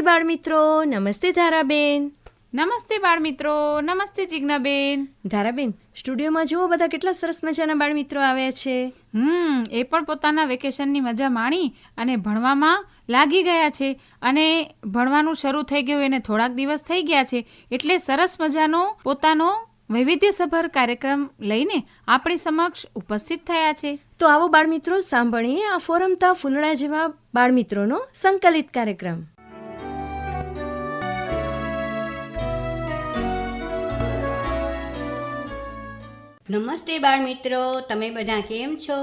નમસ્તે બાળમિત્રો નમસ્તે ધારાબેન. નમસ્તે બાળમિત્રો નમસ્તે જિજ્ઞાબેન. ધારાબેન સ્ટુડિયોમાં જુઓ બધા કેટલા સરસ મજાના બાળમિત્રો આવ્યા છે. હમ એ પણ પોતાના વેકેશનની મજા માણી અને ભણવામાં લાગી ગયા છે. અને ભણવાનું શરૂ થઈ ગયું એને થોડાક દિવસ થઈ ગયા છે. એટલે સરસ મજાનો પોતાનો વૈવિધ્યસભર કાર્યક્રમ લઈને આપણી સમક્ષ ઉપસ્થિત થયા છે. તો આવો બાળમિત્રો સાંભળીએ આ ફોરમતા ફૂલડા જેવા બાળમિત્રોનો સંકલિત કાર્યક્રમ. નમસ્તે બાળ મિત્રો તમે બધા કેમ છો?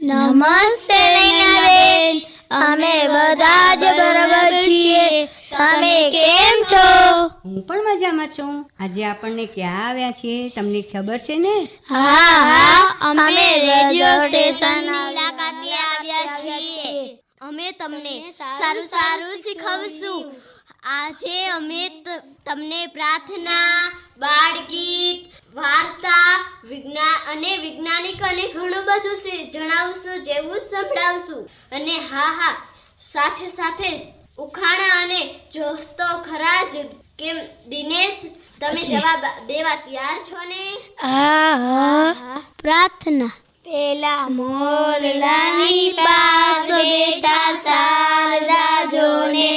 નમસ્તે નૈનાબેન અમે બધા જ બરાબર છીએ. તમે કેમ છો? હું પણ મજામાં છું. આજે આપણને ક્યાં આવ્યા છીએ તમને ખબર છે ને? હા હા અમે રેડિયો સ્ટેશન મુલાકાતે આવ્યા છીએ. અમે તમને સારું સારું શીખવશું. આજે અમે તમને પ્રાર્થના બાળગીત વાર્તા વિજ્ઞાન અને વૈજ્ઞાનિક અને ઘણું બધું જણાવશું જેવું સંભળાવશું. અને હા હા સાથે સાથે ઉખાણા અને જોશ તો ખરા જ. કેમ દિનેશ તમે જવાબ દેવા તૈયાર છો ને? પ્રાર્થના. પેલા મોરલાની પાસે બેટા શારદા જોને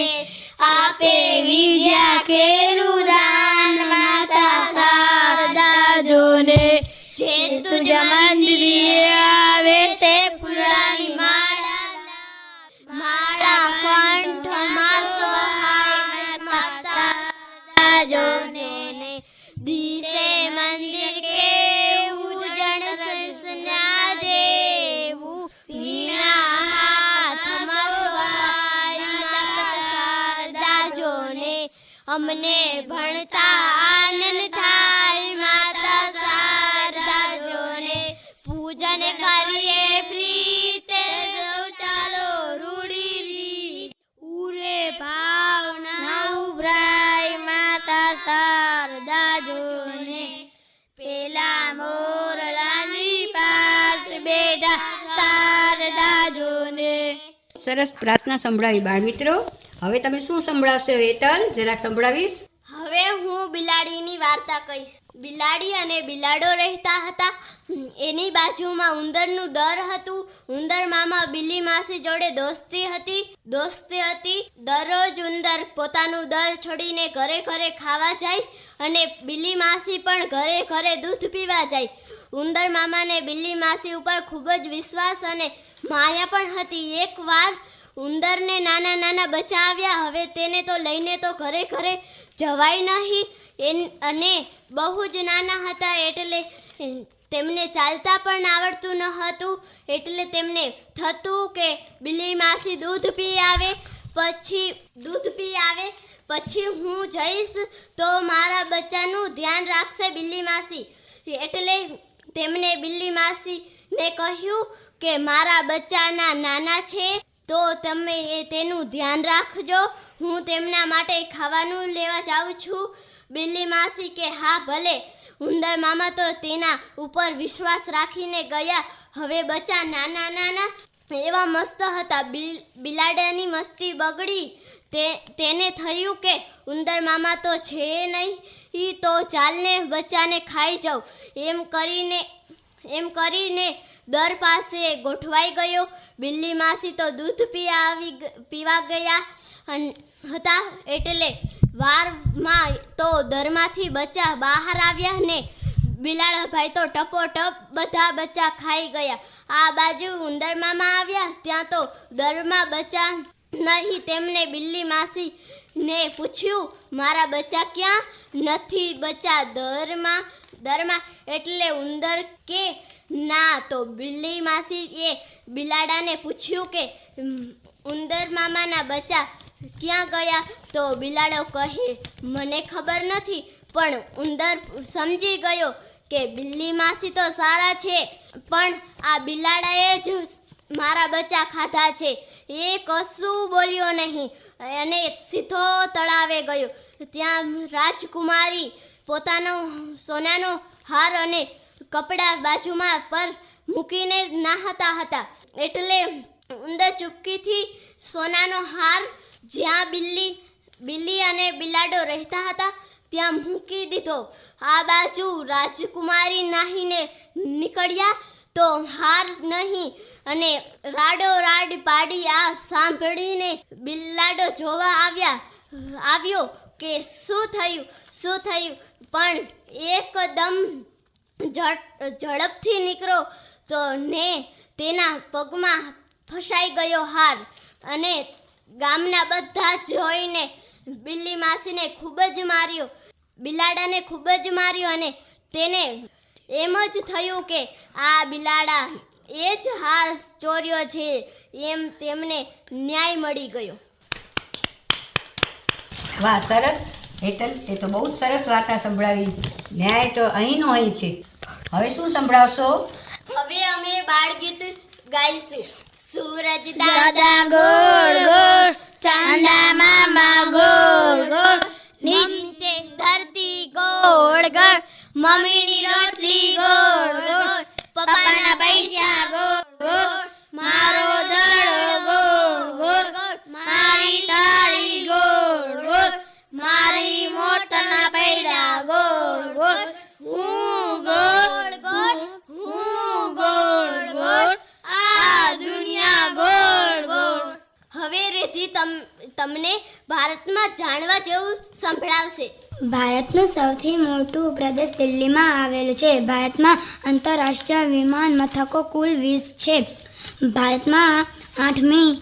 આપે વિદ્યા કેરું દાન માતા શારદા જોને જે તુજ મંદિરે આવે તે ફૂલાની માળા માળા કંઠમાં સોહાય માતા શારદા અમને ભણતા આનંદ થાય. માતા શારદા જોને પૂજન કરીએ પ્રીતે. ચાલો રૂડી રી ઉરે ભાવના ઉભરાય. માતા શારદા જોને પેલા મોરલાની પાસ બેટા શારદા જોને સરસ પ્રાર્થના સંભળાવી બાળ મિત્રો. હવે તમે શું સંભળાવશો, હેતલ? જરાક સંભળાવીશ. હવે હું બિલાડીની વાર્તા કહીશ. બિલાડી અને બિલાડો રહેતા હતા. એની બાજુમાં ઉંદરનું દર હતું. ઉંદર મામા બિલ્લી માસી જોડે દોસ્તી હતી. દોસ્તી હતી, દરરોજ ઉંદર પોતાનું દર છોડીને ઘરે ઘરે ખાવા જાય અને બિલ્લી માસી પણ ઘરે ઘરે દૂધ પીવા જાય. ઉંદર મામાને બિલ્લી માસી ઉપર ખૂબ જ વિશ્વાસ અને માયા પણ હતી. એકવાર ઉંદરને નાના નાના બચ્ચા આવ્યા. હવે તેને તો લઈને તો ઘરે ઘરે જવાય નહીં. એન, અને બહુ જ નાના હતા એટલે તેમને ચાલતા પણ આવડતું ન હતું. એટલે તેમને થતું કે બિલ્લી માસી દૂધ પી આવે, પછી દૂધ પી આવે, પછી હું જઈશ તો મારા બચ્ચાનું ધ્યાન રાખશે બિલ્લી માસી. એટલે તેમને બિલ્લી માસીને કહ્યું કે મારા બચ્ચાના નાના છે. તો તમે તેનું ધ્યાન રાખજો. હું તેમના માટે ખાવાનું લેવા જાઉં છું. બિલ્લી માસી કે, હા, ભલે. ઉંદર મામા તો તેના ઉપર વિશ્વાસ રાખીને ગયા. હવે બચ્ચા નાના નાના એવા મસ્ત હતા. બિલ, બિલાડાની મસ્તી બગડી. તે, તેને થયું કે, ઉંદર મામા તો છે નહીં, તો ચાલને બચ્ચાને ખાઈ જાઉં. એમ કરીને એમ કરીને દર પાસે ગોઠવાઈ ગયો. બિલ્લી માસી તો દૂધ પીવા આવી પીવા ગયા હતા એટલે વારમાં તો દરમાંથી બચ્ચા બહાર આવ્યા ને બિલાડાભાઈ તો તો ટપોટપ બધા બચ્ચા ખાઈ ગયા. આ બાજુ ઉંદર આવ્યા, ત્યાં તો દરમાં બચ્ચા નહીં, તેમને બિલ્લી માસી ને પૂછ્યું, મારા બચ્ચા ક્યાં? નથી બચ્ચા, દરમાં દરમાં, એટલે ઉંદર કે ના. તો બિલ્લી માસી એ બિલાડાને પૂછ્યું કે ઉંદર મામાના બચ્ચા ક્યાં ગયા? તો બિલાડો કહે, મને ખબર નથી, પણ ઉંદર સમજી ગયો કે બિલ્લી માસી તો સારા છે, પણ આ બિલાડાએ જ મારા બચ્ચા ખાધા છે. એ કશું બોલ્યો નહીં. અને સીધો તળાવે ગયો. ત્યાં રાજકુમારી પોતાનો સોનાનો હાર અને કપડાં બાજુમાં પર મૂકીને નાહતા હતા. એટલે ઉંદર ચૂપકીથી સોનાનો હાર જ્યાં બિલ્લી બિલ્લી અને બિલાડો રહેતા હતા, ત્યાં મૂકી દીધો. આ બાજુ રાજકુમારી નાહીને નીકળ્યા. તો હાર નહીં અને રાડો રાડ પાડી આ સાંભળીને બિલાડો જોવા આવ્યા, આવ્યો કે શું થયું શું થયું? પણ એકદમ ઝડપથી નીકળો તો ને તેના પગમાં ફસાઈ ગયો હાર અને ગામના બધા જોઈને બિલ્લી માસીને ખૂબ જ માર્યો. બિલાડાને ખૂબ જ માર્યો અને તેને એમ જ થયું કે આ બિલાડા એ જ હાર ચોર્યો છે. એમ તેમને ન્યાય મળી ગયો. વાહ સરસ. હેતલ એ તો બહુ જ સરસ વાર્તા સંભળાવી. ન્યાય તો અહીંનો અહીં છે. હવે શું સંભળાવશો? હવે અમે બાળગીત ગાઈશું. સૂરજ દાદા ગોળ ગોળ ચાંદા મામા ગોળ ગોળ નીચે ધરતી ગોળ ગોળ મમ્મીની રોટલી ગોળ ગોળ. પપ્પાના પૈસા ગોળ મારો દડો ગોળ ગોળ. મારી તાળી ગોળ ગોળ. મારી મોટના પૈડા ગોળ ગોળ. હું ગોળ ગોળ. હું ગોળ ગોળ. આ દુનિયા ગોળ ગોળ. હવે રેતી તમ, તમને ભારતમાં જાણવા જેવું સંભળાવશે. ભારતનું સૌથી મોટું પ્રદેશ દિલ્હીમાં આવેલું છે. ભારતમાં આંતરરાષ્ટ્રીય વિમાન મથકો કુલ વીસ છે. ભારતમાં આઠમી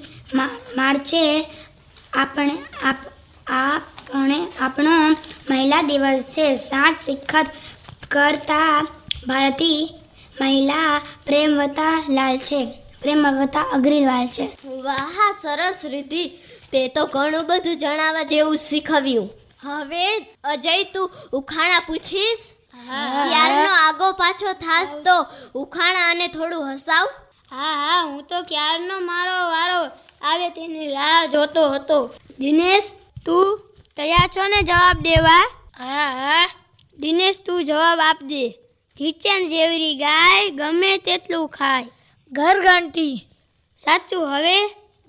માર્ચે આપણે, આપ, આપણે, આપણો મહિલા દિવસ છે. સાત શિખત કરતા ભારતીય મહિલા પ્રેમવતા લાલ છે. પ્રેમવતા અગ્રીવાલ છે. વાહ સરસ રીતિ. તે તો ઘણું બધું જણાવવા જેવું શીખવ્યું. હવે અજય તું ઉખાણા પૂછીશ? ક્યારનો આગો પાછો થાસ તો? ઉખાણા અને થોડું હસાવ. હા હા હું તો ક્યારનો મારો વારો આવે તેની રાહ જોતો હતો. દિનેશ તું તૈયાર છો ને જવાબ દેવા? હા હા. દિનેશ તું જવાબ આપ દે ઢીચણ જેવરી ગાય ગમે તેટલું ખાય. ઘરઘંટી. સાચું હવે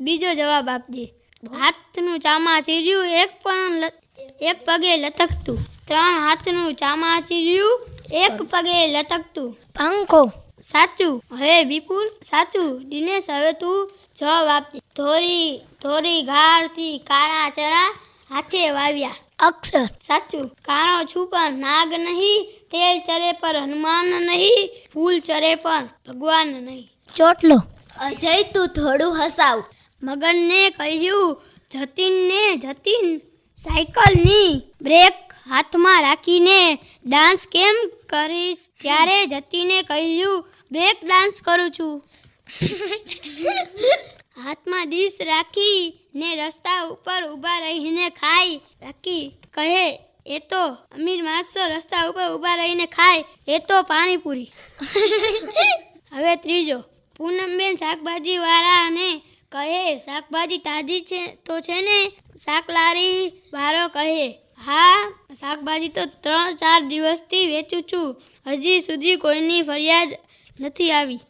બીજો જવાબ આપજે. હાથનું ચામા ચીર્યું એક પણ એક પગે લટકતું ત્રણ હાથનું ચામા ચીર્યું એક પગે લટકતું પંખો. સાચું. હવે વિપુલ સાચું. દિનેશ હવે તું જવાબ આપજે. ધોરી ધોરી ઘારથી કાળા ચરા હાથે વાવ્યા. અક્ષર. સાચું. કાણો છુપર નાગ નહીં તેલ ચરે પર હનુમાન નહીં ફૂલ ચરે પર ભગવાન નહીં. ચોટલો. અજય તું થોડું હસાવ. મગનને કહ્યું જતીનને જતીન. સાયકલની બ્રેક હાથમાં રાખીને ડાન્સ કેમ કરીશ? ત્યારે જતીને કહ્યું, બ્રેક ડાન્સ કરું છું. હાથમાં ડીશ રાખીને રસ્તા ઉપર ઊભા રહીને ખાય રાખી. કહે, એ તો અમીર માણસો રસ્તા ઉપર ઊભા રહીને ખાય, એ તો પાણીપુરી. હવે ત્રીજો, પૂનમબેન શાકભાજી વાળાને કહે, શાકભાજી તાજી છે, તો છે ને? શાકલારી બારો કહે. હા શાકભાજી તો ત્રણ ચાર દિવસથી વેચું છું. હજી સુધી કોઈની ફરિયાદ નથી આવી.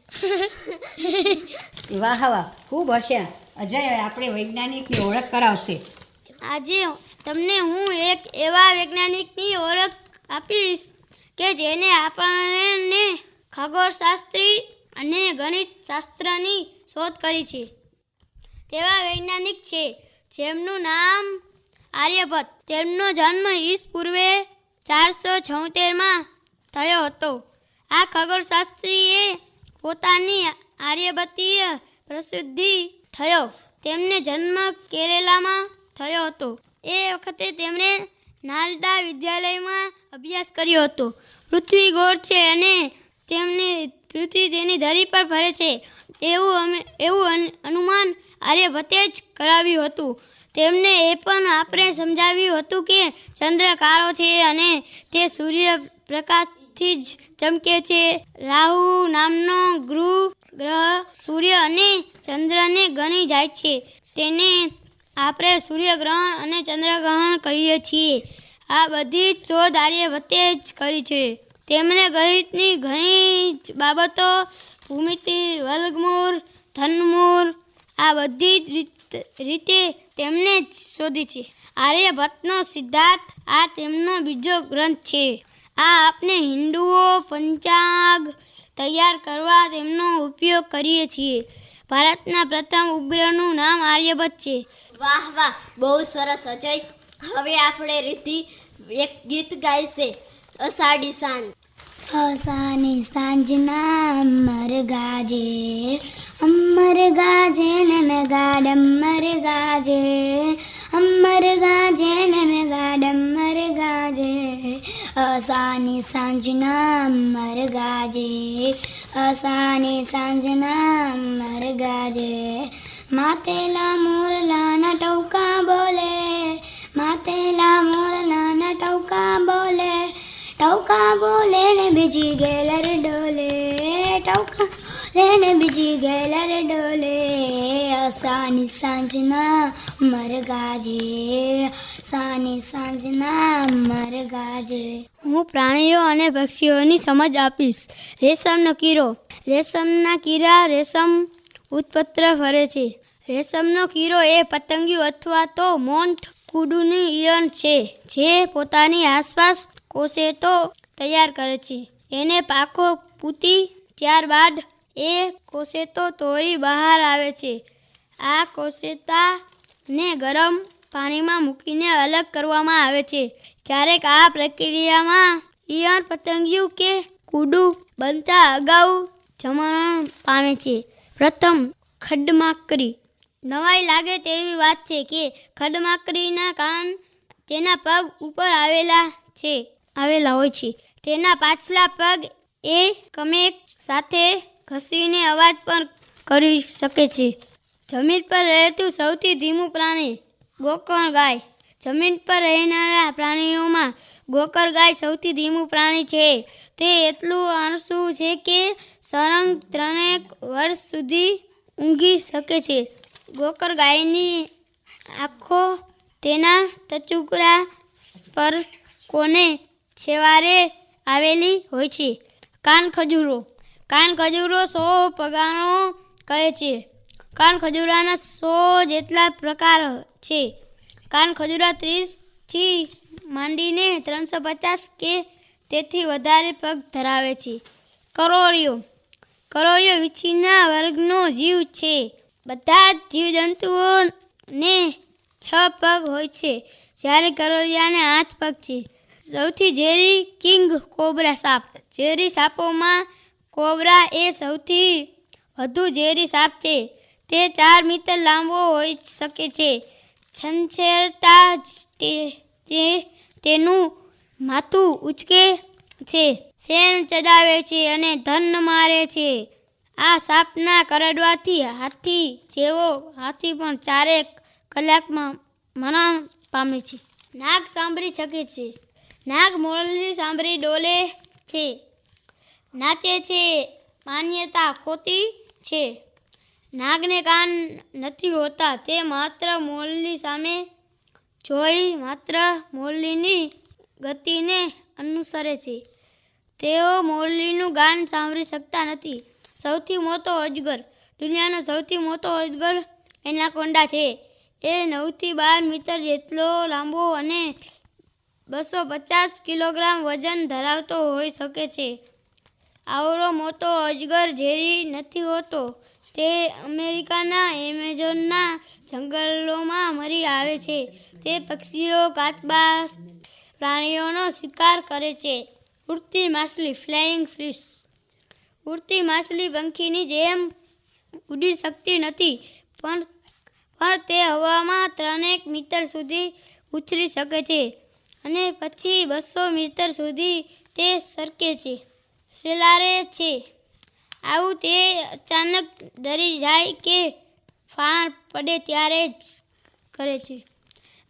વાહ વાહ ખૂબ હસ્યા અજય આપણે વૈજ્ઞાનિકની ઓળખ કરાવશે. આજે તમને હું એક એવા વૈજ્ઞાનિકની ઓળખ આપીશ કે જેને આપણને ખગોળશાસ્ત્રી અને ગણિત શાસ્ત્રની શોધ કરી છે. તેવા વૈજ્ઞાનિક છે. જેમનું નામ આર્યભટ્ટ. તેમનો જન્મ ઈસ પૂર્વે ચારસો છોતેરમાં થયો હતો. આ ખગોળશાસ્ત્રીએ પોતાની આર્યભટ્ટીય પ્રસિદ્ધિ થયો. તેમને જન્મ કેરેલામાં થયો હતો. એ વખતે તેમણે નાલદા વિદ્યાલયમાં અભ્યાસ કર્યો હતો. પૃથ્વી ગોળ છે અને તેમને પૃથ્વી તેની ધરી પર ફરે છે. એવું અમે, એવું અનુમાન આર્યભટ્ટે જ કરાવ્યું હતું. તેમને એ પણ આપણે સમજાવ્યું હતું કે ચંદ્ર કાળો છે અને તે સૂર્ય પ્રકાશથી જ ચમકે છે. રાહુ નામનો ગૃહ, ગ્રહ, સૂર્ય અને ચંદ્રને ગણી જાય છે. તેને આપણે સૂર્યગ્રહણ અને ચંદ્રગ્રહણ કહીએ છીએ. આ બધી શોધ આર્યભટ્ટે જ કરી છે. તેમણે ગણિતની ઘણી જ બાબતો, ભૂમિતિ, વર્ગમૂળ, ધનમૂળ આ બધી જ રીત તેમને જ શોધી છે. આર્યભટ્ટનો સિદ્ધાર્થ આ તેમનો બીજો ગ્રંથ છે. આ આપણે હિન્દુઓ પંચાંગ તૈયાર કરવા તેમનો ઉપયોગ કરીએ છીએ. ભારતના પ્રથમ ઉપગ્રહનું નામ આર્યભટ્ટ છે. વાહ વાહ, બહુ સરસ અજય. હવે આપણે રીતિ એક ગીત ગાઈશે અષાઢી સાંજ. અસાની સાંજના અમર ગાજે અમર ગાજે ને મેં ગાડ અમર ગાજે અમર ગાજે ને મેં ગાડ અમર ગાજે અસાની સાંજના અમર ગાજે અસાની સાંજના અમર ગાજે માતેલા ટૌકા બોલે ને બીજી ગેલર ડોલે, ટોકા લેને બીજી ગેલર ડોલે સાની સાંજના મરગાજે સાની સાંજના મરગાજે. હું પ્રાણીઓ અને પક્ષીઓની સમજ આપીશ. રેશમનો કીરો. રેશમના કીરા રેશમ ઉત્પત્ર ફરે છે. રેશમનો કીરો એ પતંગિયું અથવા તો મોન્ટ કુડુની ઈયળ છે, જે પોતાની આસપાસ કોશેતો તૈયાર કરે છે. એને પાકો પૂતી ત્યારબાદ એ કોશેતો તોરી બહાર આવે છે. આ કોશેતાને ગરમ પાણીમાં મૂકીને અલગ કરવામાં આવે છે. ક્યારેક આ પ્રક્રિયામાં ઈયળ પતંગિયું કે કુડું બનતા અગાઉ જમણ પામે છે. પ્રથમ ખડમાકરી. નવાઈ લાગે તેવી વાત છે કે ખડમાકરીના કાન તેના પગ ઉપર આવેલા છે, આવેલા હોય છે. તેના પાછલા પગ એ કમેક સાથે ઘસીને અવાજ પણ કરી શકે છે. જમીન પર રહેતું સૌથી ધીમું પ્રાણી ગોકર ગાય. જમીન પર રહેનારા પ્રાણીઓમાં ગોકર ગાય સૌથી ધીમું પ્રાણી છે. તે એટલું આળસુ છે કે સરંગ ત્રણેક વર્ષ સુધી ઊંઘી શકે છે. ગોકર ગાયની આંખો તેના ટચુકડા પર કોને છેવારે આવેલી હોય છે. કાન ખજૂરો. કાન ખજૂરો સો પગાણો કહે છે. કાન ખજૂરાના સો જેટલા પ્રકાર છે. કાન ખજૂરા ત્રીસથી માંડીને ત્રણસો પચાસ કે તેથી વધારે પગ ધરાવે છે. કરોળિયો કરોળિયો વીછીના વર્ગનો જીવ છે. બધા જ જીવજંતુઓને છ પગ હોય છે. જ્યારે કરોળિયાને આઠ પગ છે. સૌથી ઝેરી કિંગ કોબરા સાપ. ઝેરી સાપોમાં કોબરા એ સૌથી વધુ ઝેરી સાપ છે. તે ચાર મીટર લાંબો હોઈ શકે છે. છંછેરતા તે તેનું માથું ઉચકે છે. ફેન ચડાવે છે અને ધન મારે છે. આ સાપના કરડવાથી હાથી જેવો હાથી પણ ચારેક કલાકમાં મરણ પામે છે. નાક સાંભળી શકે છે. નાગ મોરલી સાંભળી ડોલે છે. નાચે છે, માન્યતા ખોટી છે. નાગને કાન નથી હોતા, તે માત્ર મોરલી સામે જોઈ માત્ર મોરલીની ગતિને અનુસરે છે. તેઓ મોરલીનું ગાન સાંભળી શકતા નથી. સૌથી મોટો અજગર, દુનિયાનો સૌથી મોટો અજગર એનાકોન્ડા છે. એ નવથી બાર મીટર જેટલો લાંબો અને બસો પચાસ કિલોગ્રામ વજન ધરાવતો હોઈ શકે છે. આવરો મોટો અજગર ઝેરી નથી હોતો. તે અમેરિકાના એમેઝોનના જંગલોમાં મરી આવે છે. તે પક્ષીઓ કાચબા પ્રાણીઓનો શિકાર કરે છે. ઉડતી માછલી, ફ્લાઇંગ ફિશ. ઉડતી માછલી પંખીની જેમ ઉડી શકતી નથી, પણ પણ તે હવામાં ત્રણેક મીટર સુધી ઉછરી શકે છે. અને પછી બસો મીટર સુધી તે સરકે છે. શિલારે છે. આવું તે અચાનક ડરી જાય કે ફાણ પડે ત્યારે જ કરે છે.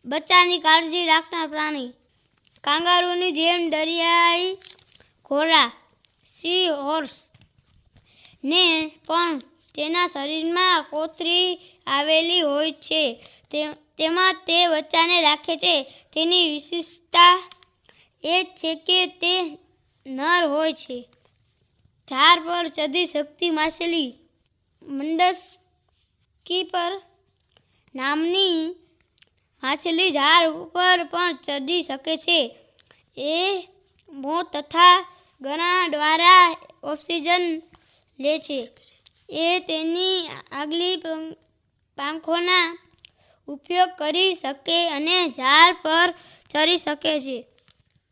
બચ્ચાની કાળજી રાખનાર પ્રાણી. કાંગારૂની જેમ દરિયાઈ ઘોડા સી હોર્સ ને પણ તેના શરીરમાં કોતરી આવેલી હોય છે. તે- તેમાં તે બચ્ચાને રાખે છે. તેની વિશેષતા એ છે કે તે નર હોય છે. ઝાડ પર ચડી શકતી માછલી મંડસ્કી પર નામની માછલી ઝાડ ઉપર પણ ચડી શકે છે. એ મો તથા ગણા દ્વારા ઓક્સિજન લે છે. એ તેની આગલી પાંખોના ઉપયોગ કરી શકે અને ઝાડ પર ચરી શકે છે.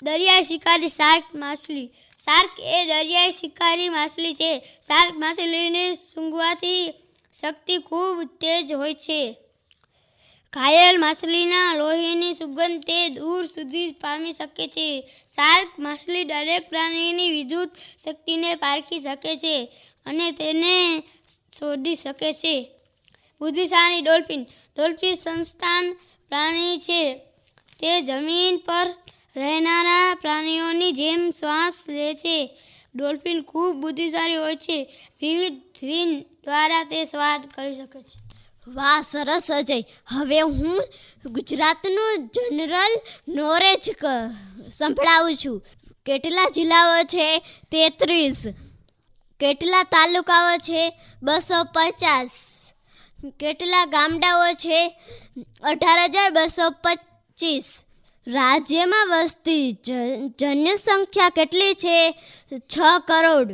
દરિયાઈ શિકારી શાર્ક માછલી. શાર્ક એ દરિયાઈ શિકારી માછલી છે. શાર્ક માછલીને સૂંઘવાથી શક્તિ ખૂબ તેજ હોય છે. ઘાયલ માછલીના લોહીની સુગંધ તે દૂર સુધી પામી શકે છે. શાર્ક માછલી દરેક પ્રાણીની વિદ્યુત શક્તિને પારખી શકે છે અને તેને શોધી શકે છે. બુદ્ધિશાળી ડોલ્ફિન ડોલ્ફિન સંસ્થાન પ્રાણી છે. તે જમીન પર રહેનારા પ્રાણીઓની જેમ શ્વાસ લે છે. ડોલ્ફિન ખૂબ બુદ્ધિશાળી હોય છે. વિવિધ વિન દ્વારા તે સ્વાદ કરી શકે છે. વાહ, સરસ, અજય. હવે હું ગુજરાતનું જનરલ નોલેજ સંભળાવું છું. કેટલા જિલ્લાઓ છે? તેત્રીસ. કેટલા તાલુકાઓ છે? બસો પચાસ. કેટલા ગામડાઓ છે? અઢાર હજાર બસો પચીસ. રાજ્યમાં વસતી જનસંખ્યા કેટલી છે? છ કરોડ.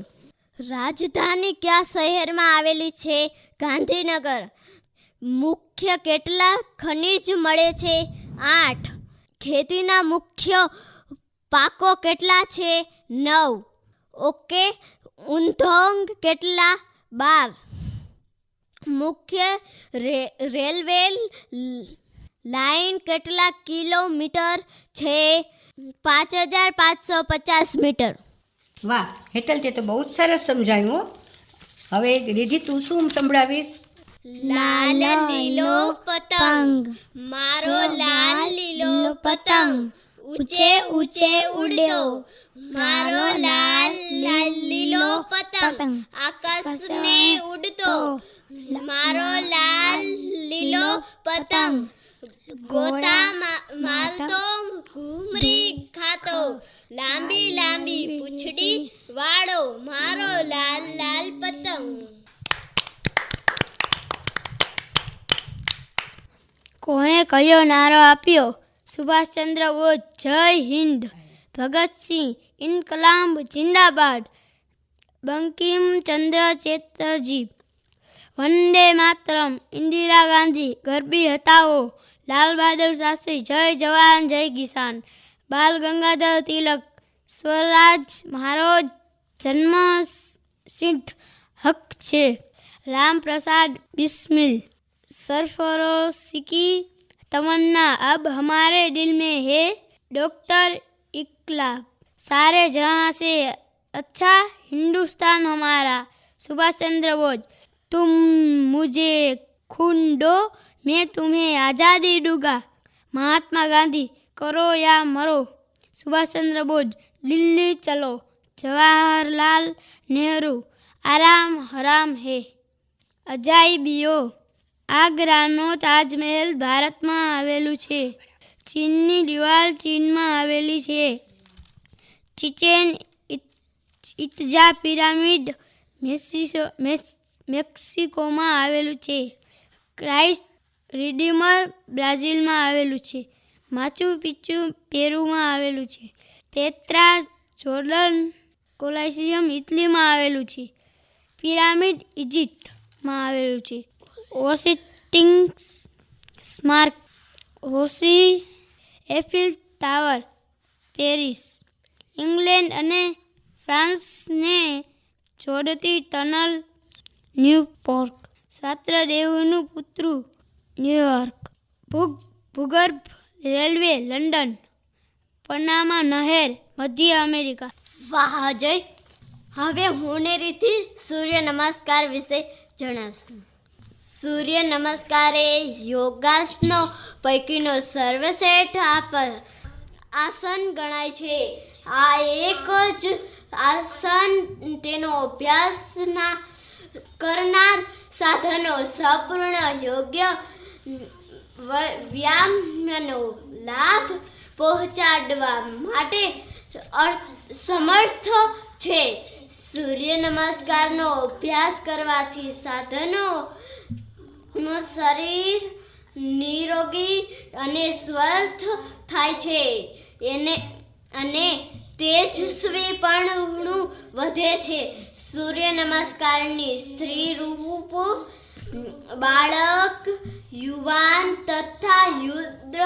રાજધાની કયા શહેરમાં આવેલી છે? ગાંધીનગર. મુખ્ય કેટલા ખનિજ મળે છે? આઠ. ખેતીના મુખ્ય પાકો કેટલા છે? નવ. ઓકે. ઊંધોંગ કેટલા? બાર. મુખ્ય રે- રેલવે લાઇન લાઈન કેટલા કિલોમીટર છે? પાંચ હજાર પાંચસો પચાસ મીટર. વાહ હેતલ તે તો બહુ જ સરસ સમજાયું હો. હવે રીધિ તું શું સંભળાવીશ? લાલ લીલો પતંગ. મારો લાલ લીલો પતંગ. ઊંચે ઊંચે ઉડ્યો. મારો લાલ લાલ લીલો પતંગ. આકાશને ઉડતો. મારો લાલ, લીલો પતંગ. ગોતા મારતો ઘૂમરી ખાતો. લાંબી લાંબી પૂંછડી વાળો મારો લાલ લાલ પતંગ. કોણે કયો નારો આપ્યો? સુભાષચંદ્ર બોઝ, જય હિન્દ. ભગતસિંહ, ઇન્કલાબ, જિંદાબાદ. બંકિમચંદ્ર ચેટર્જી. વંદે માતરમ. ઇન્દિરા ગાંધી, ગરબી હતાઓ લાલ બહાદુર શાસ્ત્રી, જય જવાન, જય કિસાન. બાલ ગંગાધર તિલક, સ્વરાજ મારો જન્મ સિદ્ધ હક છે. રામપ્રસાદ બિસ્મિલ. સરફરોશિકી, તમન્ના, અબ હમારે દિલ મેં હે. ડૉક્ટર ઇકલા. સારે જહાં સે, અચ્છા હિન્દુસ્તાન હમારા. સુભાષચંદ્ર બોઝ. तुम मुझे खून दो मैं तुम्हें आज़ादी दूंगा महात्मा गांधी करो या मरो सुभाष चंद्र बोस दिल्ली चलो जवाहरलाल नेहरू आराम हराम है અજાયબીઓ આગ્રાનો તાજમહેલ ભારતમાં આવેલું છે ચીનની દિવાલ ચીનમાં આવેલી છે ચિચેન ઇત- ઇત્જા પિરામિડ મેક્સિસો મેક્સ- મેક્સિકોમાં આવેલું છે. ક્રાઇસ્ટ રિડીમર બ્રાઝિલમાં આવેલું છે. માચુ પિચ્ચુ પેરુમાં આવેલું છે. પેત્રા જોર્ડન કોલાસિયમ ઇટલીમાં આવેલું છે. પિરામિડ ઇજિપ્તમાં આવેલું છે. ઓસિટિંગ્સ સ્માર્ક હોસી એફિલ ટાવર પેરિસ, ઇંગ્લેન્ડ અને ફ્રાન્સને જોડતી ટનલ ન્યૂપોર્ક. સ્વાત્રદેવનું પુત્રું ન્યૂયોર્ક. ભૂગ, ભૂગર્ભ રેલવે લંડન. પનામા નહેર મધ્ય અમેરિકા. વાહ, અજય. હવે હું રીતિ સૂર્ય નમસ્કાર વિશે જણાવશું. સૂર્ય નમસ્કાર એ યોગાસનો પૈકીનો સર્વશ્રેષ્ઠ આપ, આસન ગણાય છે. આ એક જ આસન, તેનો અભ્યાસના કરનાર સાધનો સંપૂર્ણ યોગ્ય વ્યાયામનો લાભ પહોંચાડવા માટે સમર્થ છે. સૂર્ય નમસ્કારનો અભ્યાસ કરવાથી સાધનો શરીર નિરોગી અને સ્વસ્થ થાય છે. એને, અને તેજસ્વી પણ વધે છે. સૂર્ય નમસ્કારની સ્ત્રી રૂપ બાળક, યુવાન તથા યુદ્ધ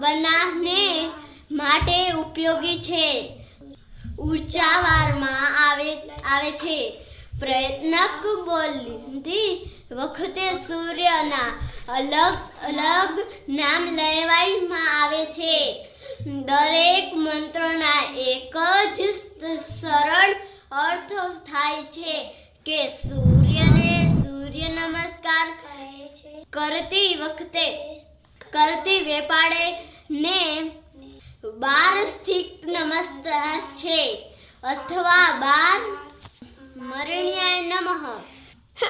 બનાવને માટે ઉપયોગી છે. ઉચ્ચાવારમાં આવે આવે છે. પ્રયત્નક બોલતી વખતે સૂર્યના અલગ અલગ નામ લેવામાં આવે છે. દરેક મંત્રના એક જ સરળ અર્થ થાય છે કે સૂર્યને સૂર્ય નમસ્કાર કરતી વખતે, કરતી વેપાડે ને બાર સ્થિત નમસ્કાર છે અથવા બાર મરણ્યાય નમઃ,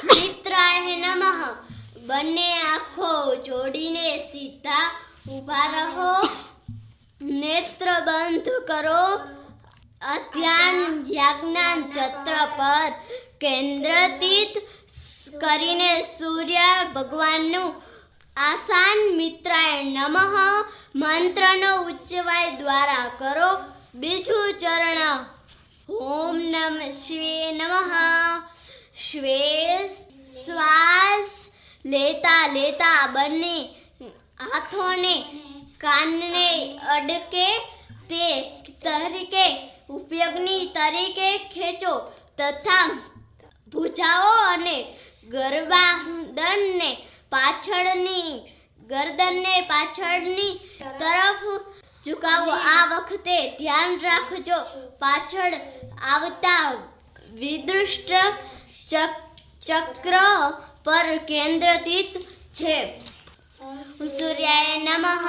મિત્રાય નમઃ, બંને આંખો જોડીને સીધા ઊભા રહો. નેત્ર બંધ કરો. અધ્યાન યાજ્ઞાન ચત્ર પર કેન્દ્રતીત કરીને સૂર્ય ભગવાનનું આસાન મિત્રાય નમઃ. મંત્રનો ઉચ્ચવાય દ્વારા કરો. બીજું ચરણ, ઓમ નમ શ્વે નમઃ. શ્વે શ્વાસ લેતા લેતા બંને હાથોને કાનને અડકે તે તરીકે, ઉપયોગની તરીકે ખેંચો તથા ભૂજાઓ અને ગરબાદનને પાછળની, ગરદનને પાછળની તરફ ઝુકાવો. આ વખતે ધ્યાન રાખજો. પાછળ આવતા વિદૃષ્ટ ચક- ચક્ર પર કેન્દ્રિત છે. સૂર્યાય નમઃ.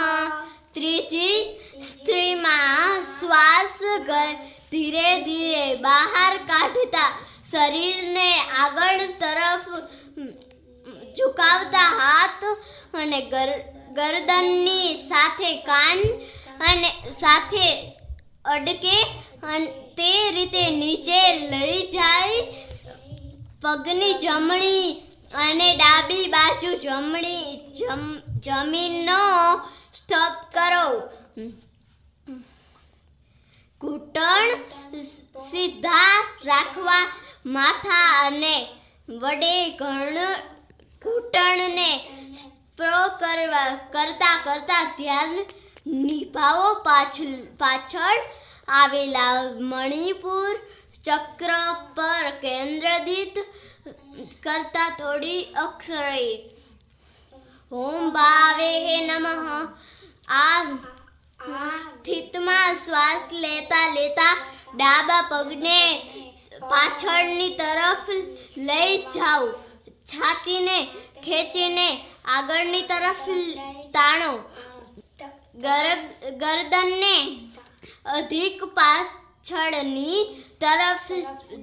ત્રીજી સ્ત્રીમાં શ્વાસ ધીરે ધીરે બહાર કાઢતા શરીરને આગળ તરફ ઝુકાવતા હાથ અને ગરદનની સાથે કાન અને સાથે અડકે અને, તે રીતે નીચે લઈ જાય. પગની જમણી અને ડાબી બાજુ જમણી જમ, જમીનનો સ્ટોપ કરો. ઘૂંટણ સીધા રાખવા માથા અને વડે ઘણ, ઘૂંટણને સ્પ્રો કરવા, કરતા કરતા ધ્યાન નિભાવો. પાછળ પાછળ આવેલા મણિપુર ચક્ર પર કેન્દ્રિત કરતા થોડી અક્ષરે. ઓમ ભાવે હે નમઃ. આ સ્થિતમાં શ્વાસ લેતા લેતા ડાબા પગને પાછળની તરફ લઈ જાઓ. છાતીને ખેંચીને આગળની તરફ તાણો. ગરદનને અધિક પાછળની તરફ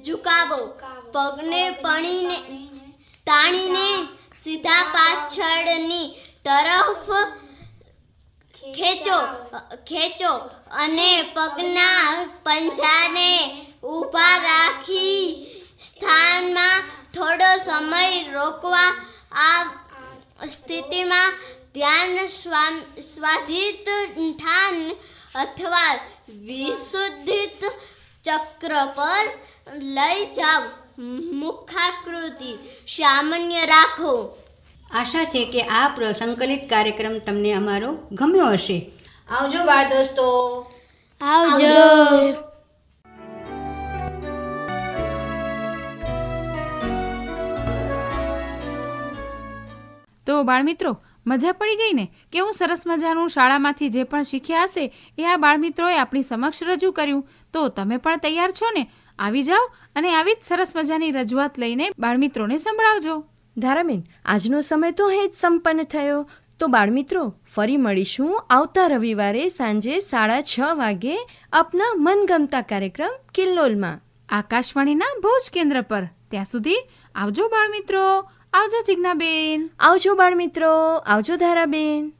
ઝુકાવો. પગને પણીને તાણીને સીધા પાછળની તરફ ખેંચો ખેંચો અને પગના પંજાને ઊભા રાખી સ્થાનમાં થોડો સમય રોકવા આ સ્થિતિમાં ધ્યાન સ્વા- સ્વાધિત ઠાન અથવા વિશુદ્ધિત ચક્ર પર લઈ જાઓ મુખાકૃતિ. સામાન્ય રાખો. આશા છે કે આ પ્રસંકલિત કાર્યક્રમ તમને અમારો ગમ્યો હશે. આવજો બાળ દોસ્તો. આવજો. તો બાળમિત્રો મજા પડી ગઈ ને? કેવું સરસ મજાનું શાળામાંથી જે પણ શીખ્યા હશે એ આ બાળમિત્રોએ આપણી સમક્ષ રજૂ કર્યું. તો તમે પણ તૈયાર છો ને? આવી જાઓ અને આવી જ સરસ મજાની રજૂઆત લઈને બાળમિત્રોને સંભળાવજો. ધારાબેન આજનો સમય તો અહીં જ સંપન્ન થયો. તો બાળમિત્રો ફરી મળીશું આવતા રવિવારે સાંજે સાડા છ વાગે આપના મનગમતા કાર્યક્રમ કિલ્લોલમાં. આકાશવાણીના ભોજ કેન્દ્ર પર. ત્યાં સુધી આવજો બાળમિત્રો. આવજો જિજ્ઞાબેન. આવજો બાળ મિત્રો આવજો ધારાબેન.